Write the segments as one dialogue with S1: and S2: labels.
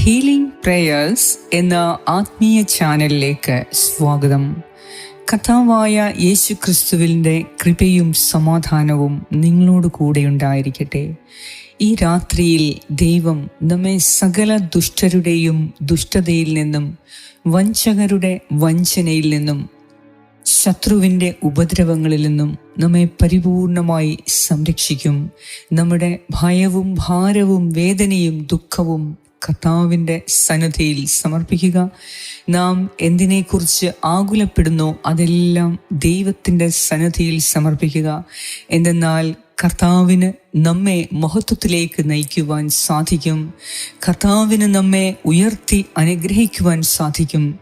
S1: Healing prayers എന്ന ആത്മീയ ചാനലിലേക്ക് സ്വാഗതം. കഥാവായ യേശു ക്രിസ്തുവിന്റെ കൃപയും സമാധാനവും നിങ്ങളോട് കൂടെ ഉണ്ടായിരിക്കട്ടെ. ഈ രാത്രിയിൽ ദൈവം നമ്മെ സകല ദുഷ്ടരുടെയും ദുഷ്ടതയിൽ നിന്നും വഞ്ചകരുടെ വഞ്ചനയിൽ നിന്നും ശത്രുവിന്റെ ഉപദ്രവങ്ങളിൽ നിന്നും നമ്മെ പരിപൂർണമായി സംരക്ഷിക്കും. നമ്മുടെ ഭയവും ഭാരവും വേദനയും ദുഃഖവും കർത്താവിന്റെ സന്നദ്ധിയിൽ സമർപ്പിക്കുക. നാം എന്തിനെക്കുറിച്ച് ആകുലപ്പെടുന്നു അതെല്ലാം ദൈവത്തിന്റെ സന്നദ്ധിയിൽ സമർപ്പിക്കുക. എന്തെന്നാൽ കർത്താവിന് നമ്മെ മഹത്വത്തിലേക്ക് നയിക്കുവാൻ സാധിക്കും. കർത്താവിന് നമ്മെ ഉയർത്തി അനുഗ്രഹിക്കുവാൻ സാധിക്കും.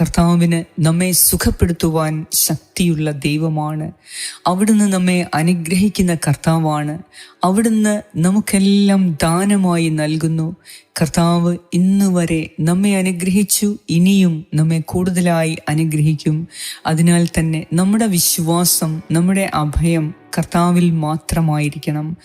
S1: കർത്താവിന് നമ്മെ സുഖപ്പെടുത്തുവാൻ ശക്തിയുള്ള ദൈവമാണ്. അവിടുന്ന് നമ്മെ അനുഗ്രഹിക്കുന്ന കർത്താവാണ്. അവിടുന്ന് നമുക്കെല്ലാം ദാനമായി നൽകുന്നു. കർത്താവ് ഇന്ന് വരെ നമ്മെ അനുഗ്രഹിച്ചു ഇനിയും നമ്മെ കൂടുതലായി അനുഗ്രഹിക്കും. അതിനാൽ തന്നെ നമ്മുടെ വിശ്വാസം നമ്മുടെ അഭയം കർത്താവിൽ മാത്രമായിരിക്കണം.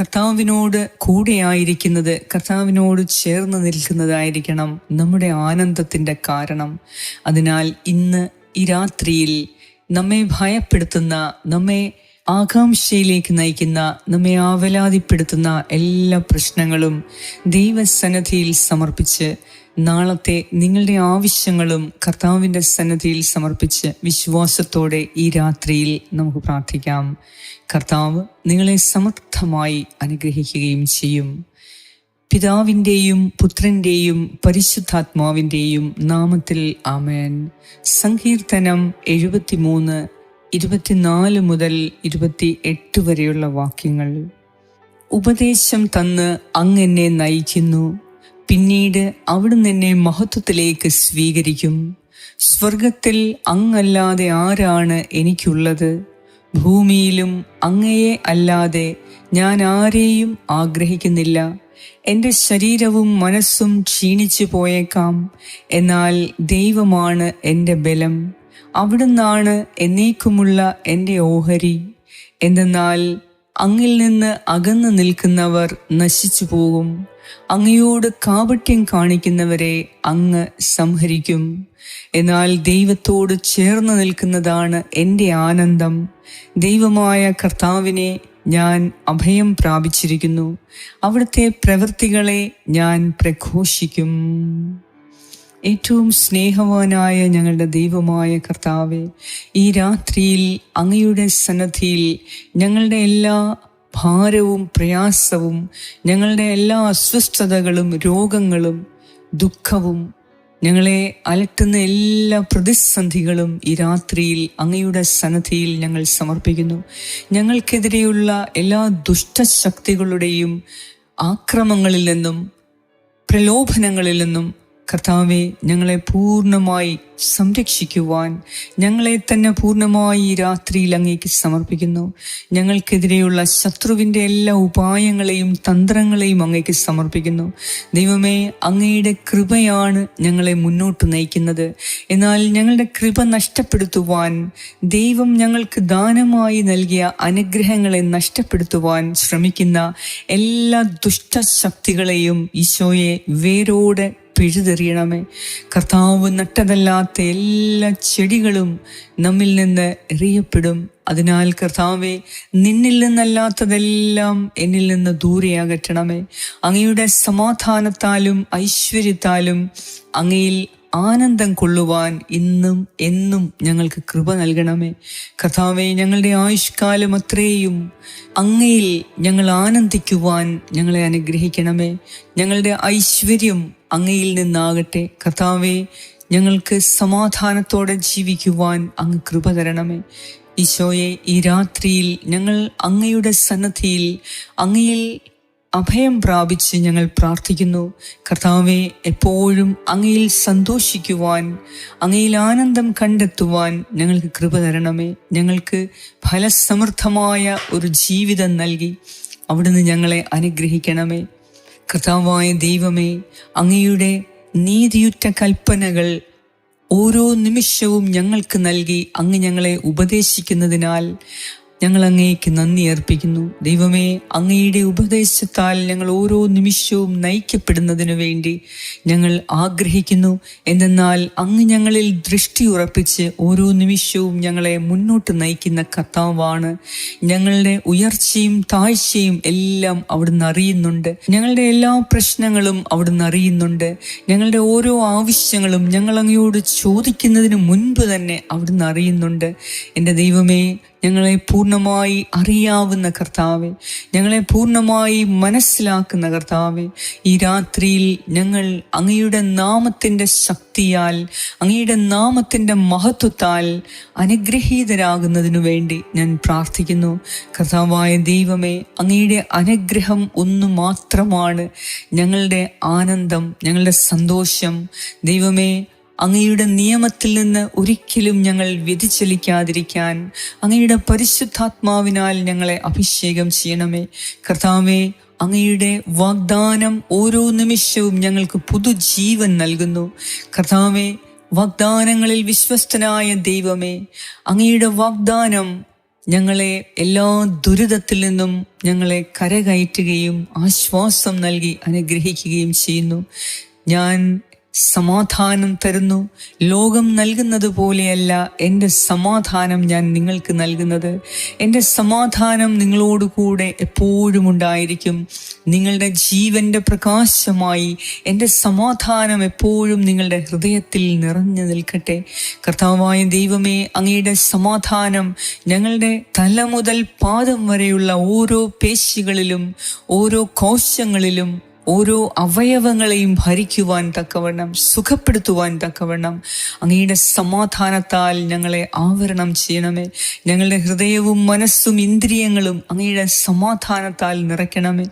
S1: കർത്താവിനോട് കൂടെയായിരിക്കുന്നത് കർത്താവിനോട് ചേർന്ന് നിൽക്കുന്നതായിരിക്കണം നമ്മുടെ ആനന്ദത്തിന്റെ കാരണം. അതിനാൽ ഇന്ന് ഈ രാത്രിയിൽ നമ്മെ ഭയപ്പെടുത്തുന്ന നമ്മെ ആകാംക്ഷയിലേക്ക് നയിക്കുന്ന നമ്മെ ആവലാതിപ്പെടുത്തുന്ന എല്ലാ പ്രശ്നങ്ങളും ദൈവസന്നദ്ധിയിൽ സമർപ്പിച്ച് നാളത്തെ നിങ്ങളുടെ ആവശ്യങ്ങളും കർത്താവിന്റെ സന്നദ്ധിയിൽ സമർപ്പിച്ച് വിശ്വാസത്തോടെ ഈ രാത്രിയിൽ നമുക്ക് പ്രാർത്ഥിക്കാം. കർത്താവ് നിങ്ങളെ സമർത്ഥമായി അനുഗ്രഹിക്കുകയും ചെയ്യും. പിതാവിന്റെയും പുത്രന്റെയും പരിശുദ്ധാത്മാവിന്റെയും നാമത്തിൽ ആമേൻ. സങ്കീർത്തനം എഴുപത്തിമൂന്ന് ഇരുപത്തിനാല് മുതൽ ഇരുപത്തി എട്ട് വരെയുള്ള വാക്യങ്ങൾ. ഉപദേശം തന്ന് അങ്ങ് എന്നെ നയിക്കുന്നു. പിന്നീട് അവിടുന്ന് എന്നെ മഹത്വത്തിലേക്ക് സ്വീകരിക്കും. സ്വർഗത്തിൽ അങ്ങല്ലാതെ ആരാണ് എനിക്കുള്ളത്? ഭൂമിയിലും അങ്ങയെ അല്ലാതെ ഞാൻ ആരെയും ആഗ്രഹിക്കുന്നില്ല. എന്റെ ശരീരവും മനസ്സും ക്ഷീണിച്ചു പോയേക്കാം. എന്നാൽ ദൈവമാണ് എന്റെ ബലം. അവിടുന്നാണ് എന്നേക്കുമുള്ള എന്റെ ഓഹരി. എന്തെന്നാൽ അങ്ങിൽ നിന്ന് അകന്നു നിൽക്കുന്നവർ നശിച്ചു പോകും. അങ്ങയോട് കാപട്യം കാണിക്കുന്നവരെ അങ്ങ് സംഹരിക്കും. എന്നാൽ ദൈവത്തോട് ചേർന്ന് നിൽക്കുന്നതാണ് എന്റെ ആനന്ദം. ദൈവമായ കർത്താവിനെ ഞാൻ അഭയം പ്രാപിച്ചിരിക്കുന്നു. അവിടുത്തെ പ്രവൃത്തികളെ ഞാൻ പ്രഘോഷിക്കും. ഏറ്റവും സ്നേഹവാനായ ഞങ്ങളുടെ ദൈവമായ കർത്താവെ ഈ രാത്രിയിൽ അങ്ങയുടെ സന്നദ്ധിയിൽ ഞങ്ങളുടെ എല്ലാ ഭാരവും പ്രയാസവും ഞങ്ങളുടെ എല്ലാ അസ്വസ്ഥതകളും രോഗങ്ങളും ദുഃഖവും ഞങ്ങളെ അലട്ടുന്ന എല്ലാ പ്രതിസന്ധികളും ഈ രാത്രിയിൽ അങ്ങയുടെ സന്നദ്ധിയിൽ ഞങ്ങൾ സമർപ്പിക്കുന്നു. ഞങ്ങൾക്കെതിരെയുള്ള എല്ലാ ദുഷ്ടശക്തികളുടെയും ആക്രമങ്ങളിൽ നിന്നും പ്രലോഭനങ്ങളിൽ നിന്നും കർത്താവെ ഞങ്ങളെ പൂർണമായി സംരക്ഷിക്കുവാൻ ഞങ്ങളെ തന്നെ പൂർണമായി ഈ രാത്രിയിൽ അങ്ങേക്ക് സമർപ്പിക്കുന്നു. ഞങ്ങൾക്കെതിരെയുള്ള ശത്രുവിന്റെ എല്ലാ ഉപായങ്ങളെയും തന്ത്രങ്ങളെയും അങ്ങേക്ക് സമർപ്പിക്കുന്നു. ദൈവമേ അങ്ങയുടെ കൃപയാണ് ഞങ്ങളെ മുന്നോട്ട് നയിക്കുന്നത്. എന്നാൽ ഞങ്ങളുടെ കൃപ നഷ്ടപ്പെടുത്തുവാൻ ദൈവം ഞങ്ങൾക്ക് ദാനമായി നൽകിയ അനുഗ്രഹങ്ങളെ നഷ്ടപ്പെടുത്തുവാൻ ശ്രമിക്കുന്ന എല്ലാ ദുഷ്ടശക്തികളെയും ഈശോയെ വേരോടെ പിഴുതെറിയണമേ. കർത്താവ് നട്ടതല്ലാത്ത എല്ലാ ചെടികളും നമ്മിൽ നിന്ന് എറിയപ്പെടും. അതിനാൽ കർത്താവെ നിന്നിൽ നിന്നല്ലാത്തതെല്ലാം എന്നിൽ നിന്ന് ദൂരെ അകറ്റണമേ. അങ്ങയുടെ സമാധാനത്താലും ഐശ്വര്യത്താലും അങ്ങയിൽ ആനന്ദം കൊള്ളുവാൻ ഇന്നും എന്നും ഞങ്ങൾക്ക് കൃപ നൽകണമേ. കർത്താവെ ഞങ്ങളുടെ ആയുഷ്കാലം അത്രയും അങ്ങയിൽ ഞങ്ങൾ ആനന്ദിക്കുവാൻ ഞങ്ങളെ അനുഗ്രഹിക്കണമേ. ഞങ്ങളുടെ ഐശ്വര്യം അങ്ങയിൽ നിന്നാകട്ടെ. കർത്താവെ ഞങ്ങൾക്ക് സമാധാനത്തോടെ ജീവിക്കുവാൻ അങ്ങ് കൃപ തരണമേ. ഈശോയെ ഈ രാത്രിയിൽ ഞങ്ങൾ അങ്ങയുടെ സന്നദ്ധിയിൽ അങ്ങയിൽ അഭയം പ്രാപിച്ച് ഞങ്ങൾ പ്രാർത്ഥിക്കുന്നു. കർത്താവെ എപ്പോഴും അങ്ങയിൽ സന്തോഷിക്കുവാൻ അങ്ങയിൽ ആനന്ദം കണ്ടെത്തുവാൻ ഞങ്ങൾക്ക് കൃപ തരണമേ. ഞങ്ങൾക്ക് ഫലസമൃദ്ധമായ ഒരു ജീവിതം നൽകി. അവിടുന്ന് ഞങ്ങളെ അനുഗ്രഹിക്കണമേ. കർത്താവായ ദൈവമേ അങ്ങയുടെ നീതിയുറ്റ കൽപ്പനകൾ ഓരോ നിമിഷവും ഞങ്ങൾക്ക് നൽകി അങ്ങ് ഞങ്ങളെ ഉപദേശിക്കുന്നതിനാൽ ഞങ്ങൾ അങ്ങേക്ക് നന്ദി അർപ്പിക്കുന്നു. ദൈവമേ അങ്ങയുടെ ഉപദേശത്താൽ ഞങ്ങൾ ഓരോ നിമിഷവും നയിക്കപ്പെടുന്നതിനു വേണ്ടി ഞങ്ങൾ ആഗ്രഹിക്കുന്നു. എന്തെന്നാൽ അങ്ങ് ഞങ്ങളിൽ ദൃഷ്ടി ഉറപ്പിച്ച് ഓരോ നിമിഷവും ഞങ്ങളെ മുന്നോട്ട് നയിക്കുന്ന കർത്താവാണ്. ഞങ്ങളുടെ ഉയർച്ചയും താഴ്ചയും എല്ലാം അവിടുന്ന് അറിയുന്നുണ്ട്. ഞങ്ങളുടെ എല്ലാ പ്രശ്നങ്ങളും അവിടുന്ന് അറിയുന്നുണ്ട്. ഞങ്ങളുടെ ഓരോ ആവശ്യങ്ങളും ഞങ്ങൾ അങ്ങയോട് ചോദിക്കുന്നതിന് മുൻപ് തന്നെ അവിടുന്ന് അറിയുന്നുണ്ട്. എന്റെ ദൈവമേ ഞങ്ങളെ പൂർണമായി അറിയാവുന്ന കർത്താവെ. ഞങ്ങളെ പൂർണമായി മനസ്സിലാക്കുന്ന കർത്താവെ. ഈ രാത്രിയിൽ ഞങ്ങൾ അങ്ങയുടെ നാമത്തിന്റെ ശക്തിയാൽ അങ്ങയുടെ നാമത്തിന്റെ മഹത്വത്താൽ അനുഗ്രഹീതരാകുന്നതിനു വേണ്ടി ഞാൻ പ്രാർത്ഥിക്കുന്നു. കർത്താവായ ദൈവമേ അങ്ങയുടെ അനുഗ്രഹം ഒന്നു മാത്രമാണ് ഞങ്ങളുടെ ആനന്ദം ഞങ്ങളുടെ സന്തോഷം. ദൈവമേ അങ്ങയുടെ നിയമത്തിൽ നിന്ന് ഒരിക്കലും ഞങ്ങൾ വ്യതിചലിക്കാതിരിക്കാൻ അങ്ങയുടെ പരിശുദ്ധാത്മാവിനാൽ ഞങ്ങളെ അഭിഷേകം ചെയ്യണമേ. കർത്താവെ അങ്ങയുടെ വാഗ്ദാനം ഓരോ നിമിഷവും ഞങ്ങൾക്ക് പുതുജീവൻ നൽകുന്നു. കർത്താവെ വാഗ്ദാനങ്ങളിൽ വിശ്വസ്തനായ ദൈവമേ അങ്ങയുടെ വാഗ്ദാനം ഞങ്ങളെ എല്ലാ ദുരിതത്തിൽ നിന്നും ഞങ്ങളെ കരകയറ്റുകയും ആശ്വാസം നൽകി അനുഗ്രഹിക്കുകയും ചെയ്യുന്നു. ഞാൻ സമാധാനം തരുന്നു. ലോകം നൽകുന്നത് പോലെയല്ല എന്റെ സമാധാനം ഞാൻ നിങ്ങൾക്ക് നൽകുന്നത്. എന്റെ സമാധാനം നിങ്ങളോട് കൂടെ എപ്പോഴും ഉണ്ടായിരിക്കും. നിങ്ങളുടെ ജീവന്റെ പ്രകാശമായി എന്റെ സമാധാനം എപ്പോഴും നിങ്ങളുടെ ഹൃദയത്തിൽ നിറഞ്ഞു നിൽക്കട്ടെ. കർത്താവായ ദൈവമേ അങ്ങയുടെ സമാധാനം ഞങ്ങളുടെ തല മുതൽ പാദം വരെയുള്ള ഓരോ പേശികളിലും ഓരോ കോശങ്ങളിലും ഓരോ അവയവങ്ങളെയും ഭരിക്കുവാൻ തക്കവണ്ണം സുഖപ്പെടുത്തുവാൻ തക്കവണ്ണം അങ്ങയുടെ സമാധാനത്താൽ ഞങ്ങളെ ആവരണം ചെയ്യണമേ. ഞങ്ങളുടെ ഹൃദയവും മനസ്സും ഇന്ദ്രിയങ്ങളും അങ്ങയുടെ സമാധാനത്താൽ നിറയ്ക്കണമേ.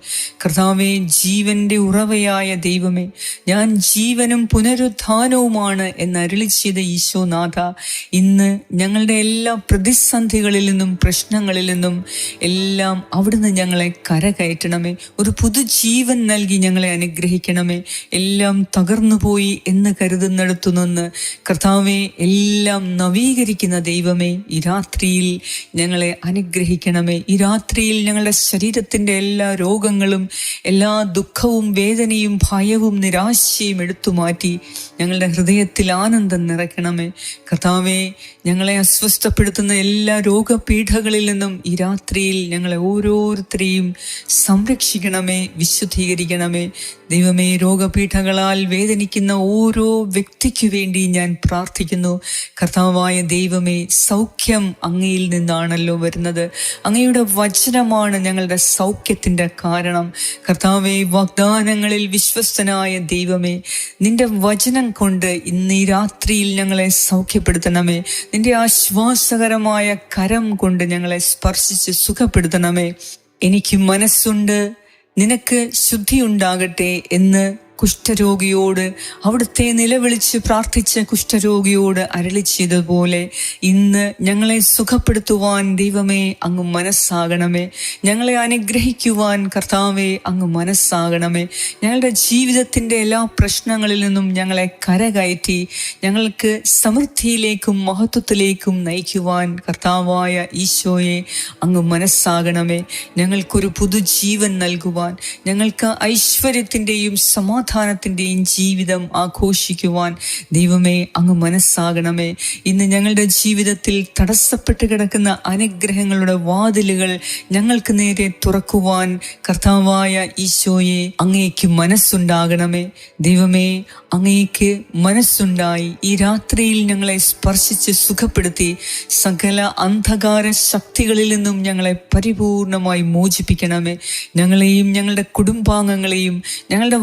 S1: കർത്താവേ ജീവന്റെ ഉറവയായ ദൈവമേ ഞാൻ ജീവനും പുനരുത്ഥാനവുമാണ് എന്ന് അരുളി ചെയ്ത ഈശോനാഥ ഇന്ന് ഞങ്ങളുടെ എല്ലാ പ്രതിസന്ധികളിൽ നിന്നും പ്രശ്നങ്ങളിൽ നിന്നും എല്ലാം അവിടുന്ന് ഞങ്ങളെ കരകയറ്റണമേ. ഒരു പുതുജീവൻ നൽകി ഞങ്ങളെ അനുഗ്രഹിക്കണമേ. എല്ലാം തകർന്നുപോയി എന്ന് കരുതുന്നിടത്തു നിന്ന് കർത്താവെ എല്ലാം നവീകരിക്കുന്ന ദൈവമേ ഈ രാത്രിയിൽ ഞങ്ങളെ അനുഗ്രഹിക്കണമേ. ഈ രാത്രിയിൽ ഞങ്ങളുടെ ശരീരത്തിന്റെ എല്ലാ രോഗങ്ങളും എല്ലാ ദുഃഖവും വേദനയും ഭയവും നിരാശയും എടുത്തു മാറ്റി ഞങ്ങളുടെ ഹൃദയത്തിൽ ആനന്ദം നിറയ്ക്കണമേ. കർത്താവെ ഞങ്ങളെ അസ്വസ്ഥപ്പെടുത്തുന്ന എല്ലാ രോഗപീഠകളിൽ നിന്നും ഈ രാത്രിയിൽ ഞങ്ങളെ ഓരോരുത്തരെയും സംരക്ഷിക്കണമേ വിശുദ്ധീകരിക്കണമേ. ദൈവമേ രോഗപീഠകളാൽ വേദനിക്കുന്ന ഓരോ വ്യക്തിക്കു വേണ്ടി ഞാൻ പ്രാർത്ഥിക്കുന്നു. കർത്താവായ ദൈവമേ സൗഖ്യം അങ്ങയിൽ നിന്നാണല്ലോ വരുന്നത്. അങ്ങയുടെ വചനമാണ് ഞങ്ങളുടെ സൗഖ്യത്തിന്റെ കാരണം. കർത്താവെ വാഗ്ദാനങ്ങളിൽ വിശ്വസ്തനായ ദൈവമേ നിന്റെ വചനം കൊണ്ട് ഇന്ന് ഈ രാത്രിയിൽ ഞങ്ങളെ സൗഖ്യപ്പെടുത്തണമേ. നിന്റെ ആശ്വാസകരമായ കരം കൊണ്ട് ഞങ്ങളെ സ്പർശിച്ച് സുഖപ്പെടുത്തണമേ. എനിക്ക് മനസ്സുണ്ട് നിനക്ക് ശുദ്ധിയുണ്ടാകട്ടെ എന്ന് കുഷ്ഠരോഗിയോട് അവിടുത്തെ നിലവിളിച്ച് പ്രാർത്ഥിച്ച കുഷ്ഠരോഗിയോട് അരളി ചെയ്തതുപോലെ ഇന്ന് ഞങ്ങളെ സുഖപ്പെടുത്തുവാൻ ദൈവമേ അങ്ങ് മനസ്സാകണമേ. ഞങ്ങളെ അനുഗ്രഹിക്കുവാൻ കർത്താവേ അങ്ങ് മനസ്സാകണമേ. ഞങ്ങളുടെ ജീവിതത്തിന്റെ എല്ലാ പ്രശ്നങ്ങളിൽ നിന്നും ഞങ്ങളെ കരകയറ്റി ഞങ്ങൾക്ക് സമൃദ്ധിയിലേക്കും മഹത്വത്തിലേക്കും നയിക്കുവാൻ കർത്താവായ ഈശോയെ അങ്ങ് മനസ്സാകണമേ. ഞങ്ങൾക്കൊരു പുതുജീവൻ നൽകുവാൻ ഞങ്ങൾക്ക് ഐശ്വര്യത്തിന്റെയും സമാധാന സമാധാനത്തിന്റെയും ജീവിതം ആഘോഷിക്കുവാൻ ദൈവമേ അങ്ങ് മനസ്സാകണമേ. ഇന്ന് ഞങ്ങളുടെ ജീവിതത്തിൽ തടസ്സപ്പെട്ട് കിടക്കുന്ന അനുഗ്രഹങ്ങളുടെ വാതിലുകൾ ഞങ്ങൾക്ക് നേരെ തുറക്കുവാൻ കർത്താവായ ഈശോയെ അങ്ങേക്ക് മനസ്സുണ്ടാകണമേ. ദൈവമേ അങ്ങേക്ക് മനസ്സുണ്ടായി. ഈ രാത്രിയിൽ ഞങ്ങളെ സ്പർശിച്ച് സുഖപ്പെടുത്തി സകല അന്ധകാര ശക്തികളിൽ നിന്നും ഞങ്ങളെ പരിപൂർണമായി മോചിപ്പിക്കണമേ. ഞങ്ങളെയും ഞങ്ങളുടെ കുടുംബാംഗങ്ങളെയും ഞങ്ങളുടെ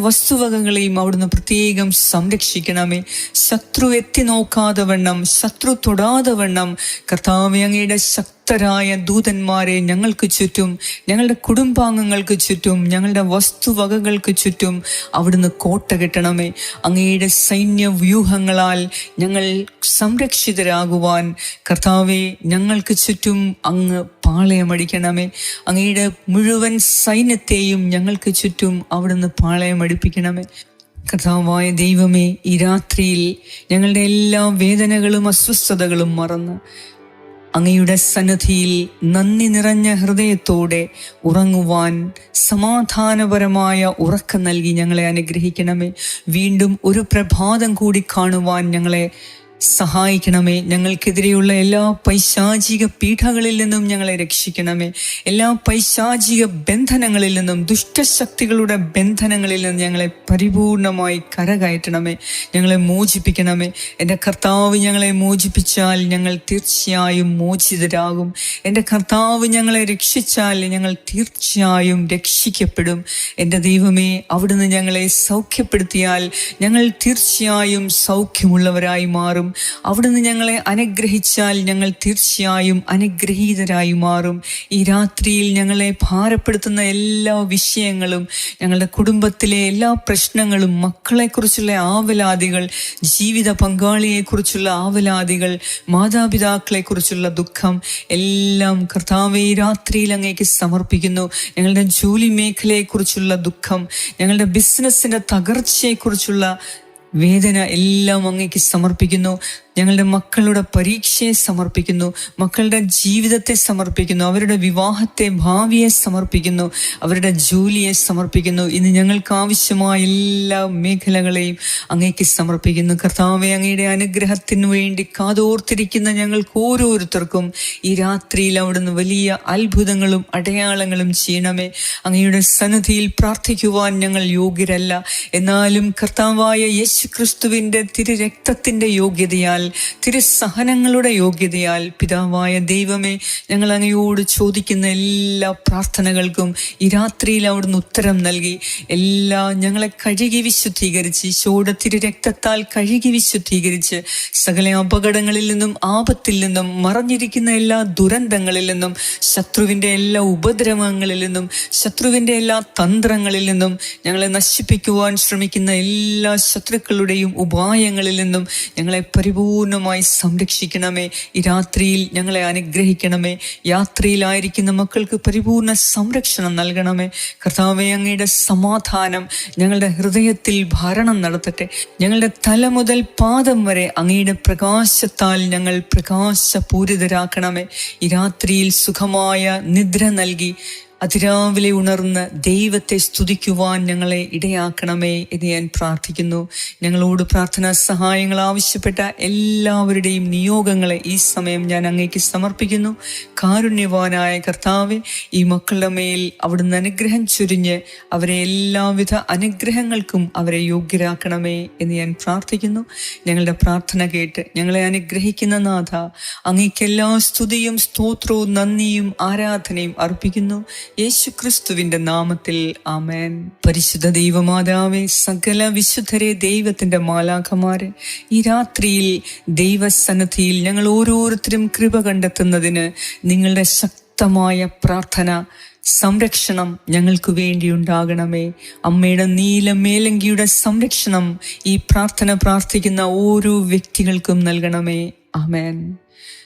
S1: വസ്തുവകകളെയും അവിടുന്ന് പ്രത്യേകം സംരക്ഷിക്കണമേ. ശത്രു എത്തി നോക്കാതെ വണ്ണം ശത്രു തൊടാതെ വണ്ണം. കർത്താവ് അങ്ങയുടെ ശക്തരായ ദൂതന്മാരെ ഞങ്ങൾക്ക് ചുറ്റും ഞങ്ങളുടെ കുടുംബാംഗങ്ങൾക്ക് ചുറ്റും ഞങ്ങളുടെ വസ്തുവകകൾക്ക് ചുറ്റും അവിടുന്ന് കോട്ട കെട്ടണമേ. അങ്ങയുടെ സൈന്യ വ്യൂഹങ്ങളാൽ ഞങ്ങൾ സംരക്ഷിതരാകുവാൻ കർത്താവെ ഞങ്ങൾക്ക് ചുറ്റും അങ്ങ് പാളയമടിക്കണമേ. അങ്ങയുടെ മുഴുവൻ സൈന്യത്തെയും ഞങ്ങൾക്ക് ചുറ്റും അവിടുന്ന് പാളയമടിപ്പിക്കണമേ. കർത്താവായ ദൈവമേ ഈ രാത്രിയിൽ ഞങ്ങളുടെ എല്ലാ വേദനകളും അസ്വസ്ഥതകളും മറന്ന് അങ്ങയുടെ സന്നദ്ധിയിൽ നന്ദി നിറഞ്ഞ ഹൃദയത്തോടെ ഉറങ്ങുവാൻ സമാധാനപരമായ ഉറക്കം നൽകി ഞങ്ങളെ അനുഗ്രഹിക്കണമേ. വീണ്ടും ഒരു പ്രഭാതം കൂടി കാണുവാൻ ഞങ്ങളെ സഹായിക്കണമേ. ഞങ്ങൾക്കെതിരെയുള്ള എല്ലാ പൈശാചിക പീഠകളിൽ നിന്നും ഞങ്ങളെ രക്ഷിക്കണമേ. എല്ലാ പൈശാചിക ബന്ധനങ്ങളിൽ നിന്നും ദുഷ്ടശക്തികളുടെ ബന്ധനങ്ങളിൽ നിന്നും ഞങ്ങളെ പരിപൂർണമായി കരകയറ്റണമേ. ഞങ്ങളെ മോചിപ്പിക്കണമേ. എന്റെ കർത്താവ് ഞങ്ങളെ മോചിപ്പിച്ചാൽ ഞങ്ങൾ തീർച്ചയായും മോചിതരാകും. എന്റെ കർത്താവ് ഞങ്ങളെ രക്ഷിച്ചാൽ ഞങ്ങൾ തീർച്ചയായും രക്ഷിക്കപ്പെടും. എന്റെ ദൈവമേ അവിടുന്ന് ഞങ്ങളെ സൗഖ്യപ്പെടുത്തിയാൽ ഞങ്ങൾ തീർച്ചയായും സൗഖ്യമുള്ളവരായി മാറും. അവിടുന്ന് ഞങ്ങളെ അനുഗ്രഹിച്ചാൽ ഞങ്ങൾ തീർച്ചയായും അനുഗ്രഹീതരായി മാറും. ഈ രാത്രിയിൽ ഞങ്ങളെ ഭാരപ്പെടുത്തുന്ന എല്ലാ വിഷയങ്ങളും ഞങ്ങളുടെ കുടുംബത്തിലെ എല്ലാ പ്രശ്നങ്ങളും മക്കളെക്കുറിച്ചുള്ള ആവലാതികൾ ജീവിത പങ്കാളിയെക്കുറിച്ചുള്ള ആവലാതികൾ മാതാപിതാക്കളെക്കുറിച്ചുള്ള ദുഃഖം എല്ലാം കർത്താവെ രാത്രിയിൽ അങ്ങേക്ക് സമർപ്പിക്കുന്നു. ഞങ്ങളുടെ ജോലി മേഖലയെക്കുറിച്ചുള്ള ദുഃഖം ഞങ്ങളുടെ ബിസിനസ്സിന്റെ തകർച്ചയെക്കുറിച്ചുള്ള വേദന എല്ലാം അങ്ങേക്ക് സമർപ്പിക്കുന്നു. ഞങ്ങളുടെ മക്കളുടെ പരീക്ഷയെ സമർപ്പിക്കുന്നു മക്കളുടെ ജീവിതത്തെ സമർപ്പിക്കുന്നു അവരുടെ വിവാഹത്തെ ഭാവിയെ സമർപ്പിക്കുന്നു അവരുടെ ജോലിയെ സമർപ്പിക്കുന്നു. ഇന്ന് ഞങ്ങൾക്ക് ആവശ്യമായ എല്ലാ മേഖലകളെയും അങ്ങേക്ക് സമർപ്പിക്കുന്നു. കർത്താവെ അങ്ങയുടെ അനുഗ്രഹത്തിന് വേണ്ടി കാതോർത്തിരിക്കുന്ന ഞങ്ങൾക്ക് ഓരോരുത്തർക്കും ഈ രാത്രിയിൽ അവിടുന്ന് വലിയ അത്ഭുതങ്ങളും അടയാളങ്ങളും ചെയ്യണമേ. അങ്ങയുടെ സന്നദ്ധിയിൽ പ്രാർത്ഥിക്കുവാൻ ഞങ്ങൾ യോഗ്യരല്ല. എന്നാലും കർത്താവായ യേശു ക്രിസ്തുവിന്റെ തിരു രക്തത്തിന്റെ യോഗ്യതയാൽ തിരുസഹനങ്ങളുടെ യോഗ്യതയാൽ പിതാവായ ദൈവമേ ഞങ്ങൾ അങ്ങയോട് ചോദിക്കുന്ന എല്ലാ പ്രാർത്ഥനകൾക്കും ഈ രാത്രിയിൽ അവിടുന്ന് ഉത്തരം നൽകി. എല്ലാ ഞങ്ങളെ കഴുകി വിശുദ്ധീകരിച്ച് ഈശോയുടെ തിരു രക്തത്താൽ കഴുകി വിശുദ്ധീകരിച്ച് സകല അപകടങ്ങളിൽ നിന്നും ആപത്തിൽ നിന്നും മറഞ്ഞിരിക്കുന്ന എല്ലാ ദുരന്തങ്ങളിൽ നിന്നും ശത്രുവിന്റെ എല്ലാ ഉപദ്രവങ്ങളിൽ നിന്നും ശത്രുവിന്റെ എല്ലാ തന്ത്രങ്ങളിൽ നിന്നും ഞങ്ങളെ നശിപ്പിക്കുവാൻ ശ്രമിക്കുന്ന എല്ലാ ശത്രുക്കളുടെയും ഉപായങ്ങളിൽ നിന്നും ഞങ്ങളെ പരിപൂർണമായി സംരക്ഷിക്കണമേ. ഈ രാത്രിയിൽ ഞങ്ങളെ അനുഗ്രഹിക്കണമേ. യാത്രയിലായിരിക്കുന്ന മക്കൾക്ക് പരിപൂർണ സംരക്ഷണം നൽകണമേ. കർത്താവെ അങ്ങയുടെ സമാധാനം ഞങ്ങളുടെ ഹൃദയത്തിൽ ഭരണം നടത്തട്ടെ. ഞങ്ങളുടെ തല മുതൽ പാദം വരെ അങ്ങയുടെ പ്രകാശത്താൽ ഞങ്ങൾ പ്രകാശപൂരിതരാക്കണമേ. ഈ രാത്രിയിൽ സുഖമായ നിദ്ര നൽകി അതിരാവിലെ ഉണർന്ന് ദൈവത്തെ സ്തുതിക്കുവാൻ ഞങ്ങളെ ഇടയാക്കണമേ എന്ന് ഞാൻ പ്രാർത്ഥിക്കുന്നു. ഞങ്ങളോട് പ്രാർത്ഥനാ സഹായങ്ങൾ ആവശ്യപ്പെട്ട എല്ലാവരുടെയും നിയോഗങ്ങളെ ഈ സമയം ഞാൻ അങ്ങേക്ക് സമർപ്പിക്കുന്നു. കാരുണ്യവാനായ കർത്താവെ ഈ മക്കളുടെ മേൽ അവിടുന്ന് അനുഗ്രഹം ചൊരിഞ്ഞ് അവരെ എല്ലാവിധ അനുഗ്രഹങ്ങൾക്കും അവരെ യോഗ്യരാക്കണമേ എന്ന് ഞാൻ പ്രാർത്ഥിക്കുന്നു. ഞങ്ങളുടെ പ്രാർത്ഥന കേട്ട് ഞങ്ങളെ അനുഗ്രഹിക്കുന്ന നാഥ അങ്ങേക്കെല്ലാ സ്തുതിയും സ്തോത്രവും നന്ദിയും ആരാധനയും അർപ്പിക്കുന്നു. യേശു ക്രിസ്തുവിന്റെ നാമത്തിൽ ആമേൻ. പരിശുദ്ധ ദൈവമാതാവേ സകല വിശുദ്ധരെ ദൈവത്തിന്റെ മാലാഖമാരെ ഈ രാത്രിയിൽ ദൈവസന്നിധിയിൽ ഞങ്ങൾ ഓരോരുത്തരും കൃപ കണ്ടെത്തുന്നതിന് നിങ്ങളുടെ ശക്തമായ പ്രാർത്ഥന സംരക്ഷണം ഞങ്ങൾക്ക് വേണ്ടി ഉണ്ടാകണമേ അമ്മയുടെ നീല മേലങ്കിയുടെ സംരക്ഷണം ഈ പ്രാർത്ഥന പ്രാർത്ഥിക്കുന്ന ഓരോ വ്യക്തികൾക്കും നൽകണമേ. ആമേൻ.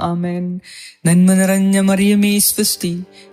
S1: ആമേൻ. നന്മ നിറഞ്ഞ മറിയമേ സ്വസ്തി.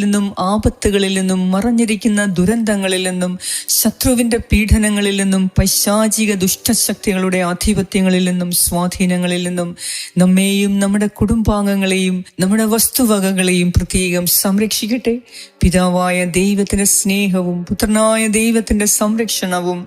S1: നിന്നും ആപത്തുകളിൽ നിന്നും മറഞ്ഞിരിക്കുന്ന ദുരന്തങ്ങളിൽ നിന്നും ശത്രുവിന്റെ പീഡനങ്ങളിൽ നിന്നും പൈശാചിക ദുഷ്ടശക്തികളുടെ ആധിപത്യങ്ങളിൽ നിന്നും സ്വാധീനങ്ങളിൽ നിന്നും നമ്മെയും നമ്മുടെ കുടുംബാംഗങ്ങളെയും നമ്മുടെ വസ്തുവകകളെയും പ്രത്യേകം സംരക്ഷിക്കട്ടെ. പിതാവായ ദൈവത്തിന്റെ സ്നേഹവും പുത്രനായ ദൈവത്തിന്റെ സംരക്ഷണവും